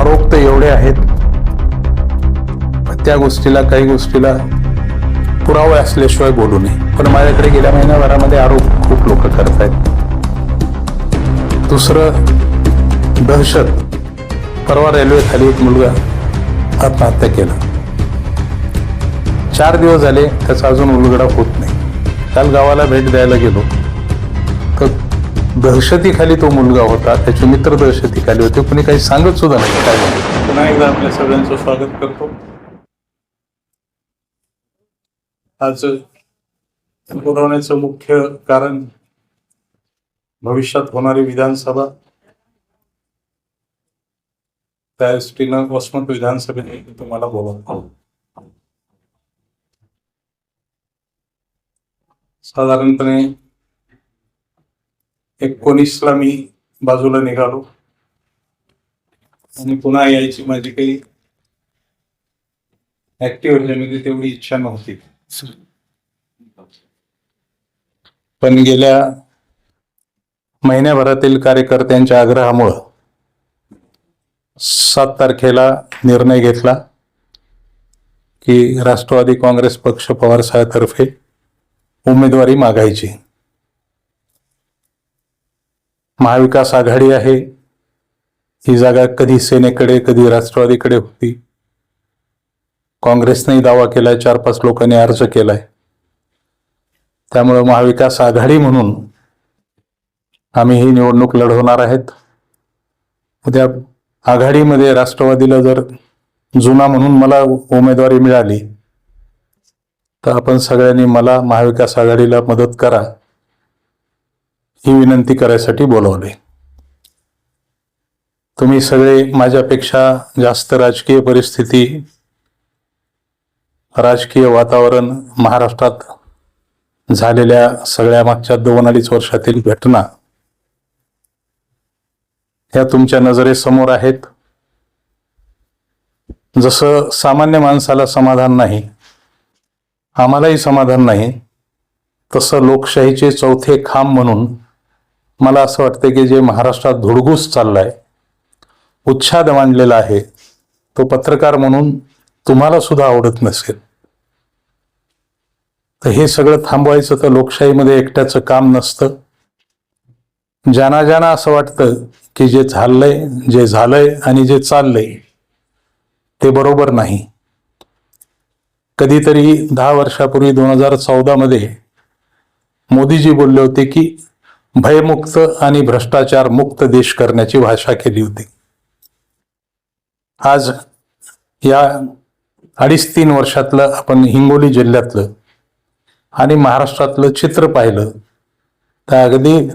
आरोप तर एवढे आहेत. पण त्या गोष्टीला काही गोष्टीला पुरावे असल्याशिवाय बोलू नये. पण माझ्याकडे गेल्या महिन्याभरामध्ये आरोप खूप लोक करत आहेत दुसरं दहशत. परवा रेल्वे खाली एक मुलगा आत्महत्या केला. चार दिवस झाले त्याचा अजून उलगडा होत नाही. काल गावाला भेट द्यायला गेलो. दहशतीखाली तो मुलगा होता त्याचे मित्र दहशतीखाली होते कुणी काही सांगत सुद्धा नाही. काय पुन्हा एकदा आपल्या सगळ्यांचं स्वागत करतो. आज पुरवण्याचं मुख्य कारण भविष्यात होणारी विधानसभा. त्या दृष्टीनं वसमत विधानसभेने तुम्हाला बोलवतो साधारणपणे एकोणीसला मी बाजूला निघालो. आणि पुन्हा यायची माझी काही ऍक्टिव्हिटीमध्ये म्हणजे तेवढी इच्छा नव्हती. पण गेल्या महिन्याभरातील कार्यकर्त्यांच्या आग्रहामुळं सात तारखेला निर्णय घेतला की राष्ट्रवादी काँग्रेस पक्ष पवारसाहेबातर्फे उमेदवारी मागायची. महाविकास आघाडी आहे. ही जागा कधी सेनेकडे कधी राष्ट्रवादीकडे होती. काँग्रेसनेही दावा केलाय चार पाच लोकांनी अर्ज केलाय. त्यामुळे महाविकास आघाडी म्हणून आम्ही ही निवडणूक लढवणार आहेत. उद्या आघाडीमध्ये राष्ट्रवादीला जर जुना म्हणून मला उमेदवारी मिळाली तर आपण सगळ्यांनी मला महाविकास आघाडीला मदत करा. ही विनंती करायसाठी बोलवले. तुम्ही सगळे माझ्यापेक्षा जास्त राजकीय परिस्थिती राजकीय वातावरण महाराष्ट्रात झालेल्या सगळ्या मागच्या दोन अडीच वर्षातील घटना ह्या तुमच्या नजरेसमोर आहेत. जसं सामान्य माणसाला समाधान नाही आम्हालाही समाधान नाही तसं लोकशाहीचे चौथे खांब म्हणून मला असं वाटतं की जे महाराष्ट्रात धुडगूस चाललाय उच्छाद मांडलेला आहे तो पत्रकार म्हणून तुम्हाला सुद्धा आवडत नसेल. तर हे सगळं थांबवायचं तर लोकशाहीमध्ये एकट्याचं काम नसतं. ज्यांना ज्यांना असं वाटतं की जे झालंय जे झालंय आणि जे चाललंय ते बरोबर नाही. कधीतरी दहा वर्षापूर्वी दोन हजार चौदा मध्ये मोदीजी बोलले होते की भयमुक्त आणि भ्रष्टाचार मुक्त देश करण्याची भाषा केली होती. आज या अडीच तीन वर्षातलं आपण हिंगोली जिल्ह्यातलं आणि महाराष्ट्रातलं चित्र पाहिलं तर अगदी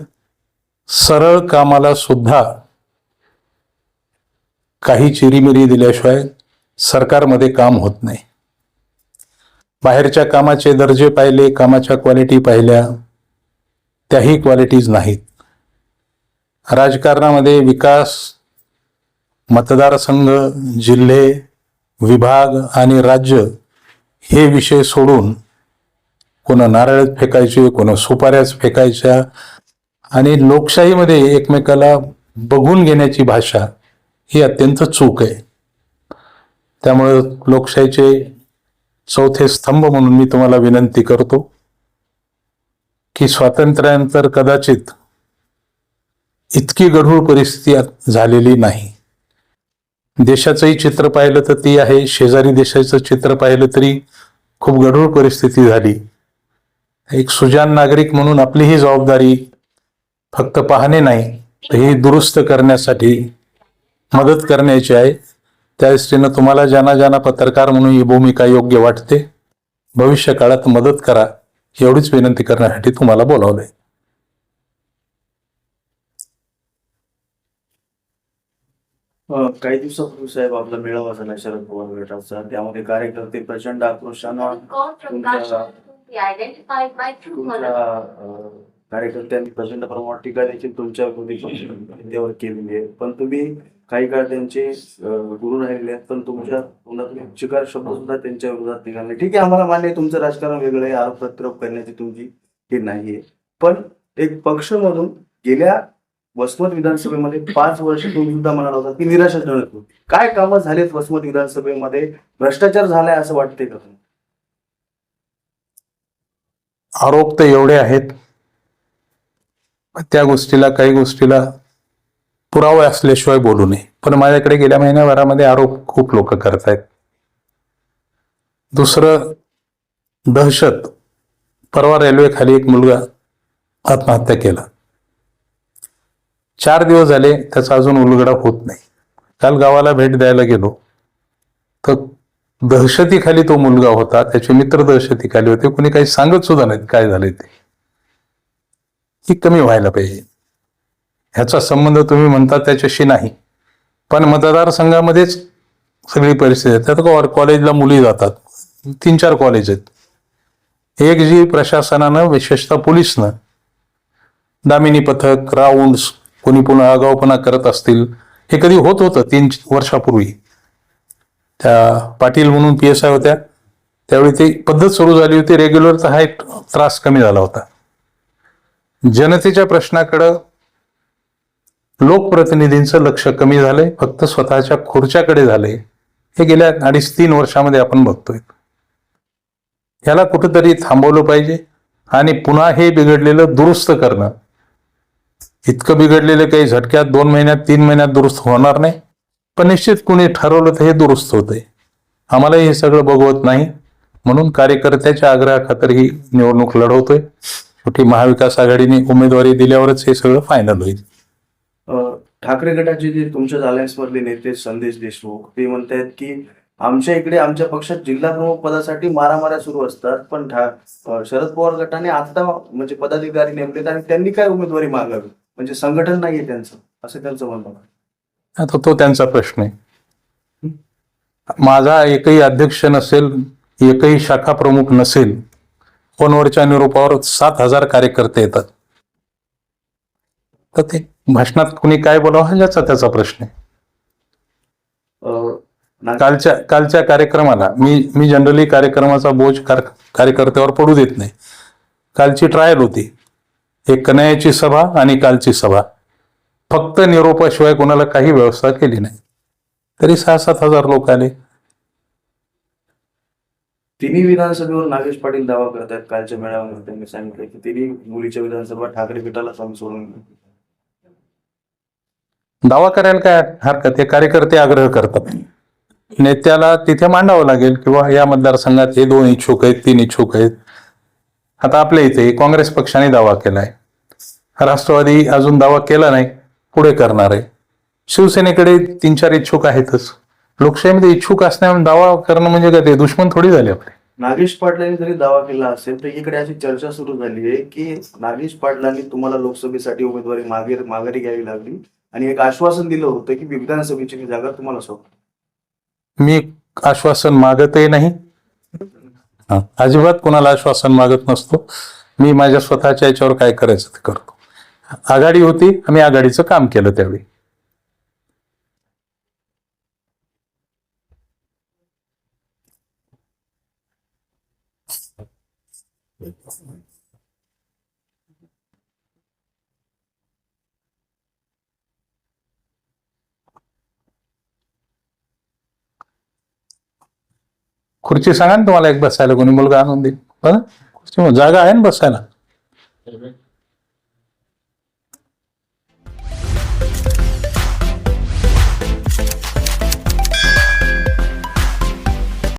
सरळ कामाला सुद्धा काही चिरीमिरी दिल्याशिवाय सरकारमध्ये काम होत नाही. बाहेरच्या कामाचे दर्जे पाहिले कामाच्या क्वालिटी पाहिल्या त्याही क्वालिटीज नाहीत. राजकारणामध्ये विकास मतदारसंघ जिल्हे विभाग आणि राज्य हे विषय सोडून कोणा नारळ फेकायचे कोणा सुपाऱ्याच फेकायच्या आणि लोकशाहीमध्ये एकमेकाला बघून घेण्याची भाषा ही अत्यंत चूक आहे. त्यामुळं लोकशाहीचे चौथे स्तंभ म्हणून मी तुम्हाला विनंती करतो. की स्वातंत्र्यानंतर कदाचित इतकी गढूळ परिस्थिती झालेली नाही. देशाचंही चित्र पाहिलं तर ती आहे शेजारी देशाचं चित्र पाहिलं तरी खूप गढूळ परिस्थिती झाली. एक सुजान नागरिक म्हणून आपली ही जबाबदारी फक्त पाहणे नाही तर ही दुरुस्त करण्यासाठी मदत करण्याची आहे. त्या दृष्टीनं तुम्हाला ज्यांना ज्यांना पत्रकार म्हणून ही भूमिका योग्य वाटते. भविष्य काळात मदत करा. एवढीच विनंती करण्यासाठी तुम्हाला बोलावलंय. काही दिवसापूर्वी साहेब आपला मेळावा झाला शरद पवार गटाचा. त्यामध्ये कार्यकर्ते प्रचंड आक्रोशानं कार्यकर्त्यांनी प्रचंड प्रमाणात टीका देखील तुमच्या केलेली आहे. पण तुम्ही काही काळ त्यांचे गुरु राहिलेले आहेत पण तुमच्या तोंडातून शब्द सुद्धा त्यांच्या विरोधात निघाले ठीक आहे आम्हाला मान्य आहे तुमचं राजकारण वेगळं आहे आरोप प्रत्यारोप करण्याची तुमची हे नाहीये पण एक पक्ष म्हणून गेल्या वसमत विधानसभेमध्ये पाच वर्ष तुम्ही सुद्धा म्हणाला होता की निराशाजनक होती. काय कामं झालेत वसमत विधानसभेमध्ये? भ्रष्टाचार झालाय असं वाटतंय का आरोप तर एवढे आहेत. त्या गोष्टीला काही गोष्टीला पुरावे असल्याशिवाय बोलू नये. पण माझ्याकडे गेल्या महिन्याभरामध्ये आरोप खूप लोक करत आहेत दुसरं दहशत. परवा रेल्वे खाली एक मुलगा आत्महत्या केला. चार दिवस झाले त्याचा अजून उलगडा होत नाही. काल गावाला भेट द्यायला गेलो. तर दहशतीखाली तो मुलगा होता. त्याचे मित्र दहशतीखाली होते. कोणी काही सांगत सुद्धा नाहीत काय झाले ते. ही कमी व्हायला पाहिजे. ह्याचा संबंध तुम्ही म्हणता त्याच्याशी नाही. पण मतदारसंघामध्येच सगळी परिस्थिती आहे. त्यात कॉलेजला मुली जातात. तीन चार कॉलेज आहेत. एक जी प्रशासनानं विशेषतः पोलिसनं दामिनी पथक राऊंड्स कोणी पुन्हा आगाऊपणा करत असतील हे कधी होत होतं तीन वर्षापूर्वी? त्या पाटील म्हणून पी एस आय होत्या. त्यावेळी ती पद्धत सुरू झाली होती. रेग्युलर तर हा एक त्रास कमी झाला होता. जनतेच्या प्रश्नाकडं लोकप्रतिनिधींचं लक्ष कमी झालंय फक्त स्वतःच्या खुर्च्याकडे झालंय. हे गेल्या अडीच तीन वर्षामध्ये आपण बघतोय. याला कुठंतरी थांबवलं पाहिजे आणि पुन्हा हे बिघडलेलं दुरुस्त करणं. इतकं बिघडलेलं काही झटक्यात दोन महिन्यात तीन महिन्यात दुरुस्त होणार नाही. पण निश्चित कुणी ठरवलं तर हे दुरुस्त होतंय. आम्हाला हे सगळं बघवत नाही. म्हणून कार्यकर्त्याच्या आग्रहाखातर ही निवडणूक लढवतोय. शेवटी महाविकास आघाडीने उमेदवारी दिल्यावरच हे सगळं फायनल होईल. ठाकरे गटाचे जे तुमच्याच अलायन्स नेते संदेश देशमुख ते म्हणतायत की आमच्या इकडे आमच्या पक्षात जिल्हा प्रमुख पदासाठी मारामाऱ्या सुरू असतात पण शरद पवार गटाने आता म्हणजे पदाधिकारी नेमलेत आणि त्यांनी काय उमेदवारी मागावी? म्हणजे संघटन नाहीये त्यांचं असं त्यांचं म्हणणं आता तो त्यांचा प्रश्न आहे. माझा एकही अध्यक्ष नसेल एकही शाखा प्रमुख नसेल फोनवरच्या निरोपावर सात हजार कार्यकर्ते येतात. तर ते भाषणात कुणी काय बोलावं ज्याचा त्याचा प्रश्न आहे. कालच्या कालच्या कार्यक्रमाला मी मी जनरली कार्यक्रमाचा बोज कार कार्यकर्त्यावर पडू देत नाही. कालची ट्रायल होती. एक कन्हैयाची सभा आणि कालची सभा. फक्त निरोपाशिवाय कोणाला काही व्यवस्था केली नाही. तरी सहा सात हजार लोक आले. तिन्ही विधानसभेवर नागेश पाटील दावा करतात कालच्या मेळाव्यामध्ये. त्यांनी सांगितलं की तिन्ही मुलीच्या विधानसभा ठाकरे गटाला आम्ही सोडून. दावा करायला काय हरकत? हे कार्यकर्ते आग्रह करतात. नेत्याला तिथे मांडावं लागेल किंवा या मतदारसंघात हे दोन इच्छुक आहेत तीन इच्छुक आहेत. आता आपल्या इथे काँग्रेस पक्षाने दावा केलाय. राष्ट्रवादी अजून दावा केला नाही पुढे करणार आहे. शिवसेनेकडे तीन चार इच्छुक आहेतच. लोकशाहीमध्ये इच्छुक असण्यावर दावा करणं म्हणजे काय? ते दुश्मन थोडी झाले आपले. नागेश पाटलांनी जरी दावा केला असेल तर इकडे अशी चर्चा सुरू झाली आहे की नागेश पाटलांनी तुम्हाला लोकसभेसाठी उमेदवारी मागे माघारी घ्यावी लागली. आणि एक आश्वासन दिलं होतं की विधानसभेची जागा तुम्हाला सोप मी आश्वासन मागतही नाही. अजिबात कोणाला आश्वासन मागत नसतो. मी माझ्या स्वतःच्या याच्यावर काय करायचं ते करतो. आघाडी होती आम्ही आघाडीचं काम केलं त्यावेळी. खुर्ची सांगा ना तुम्हाला एक बसायला कोणी मुलगा आणून देईल बरं खुर्ची जागा आहे ना बसायला.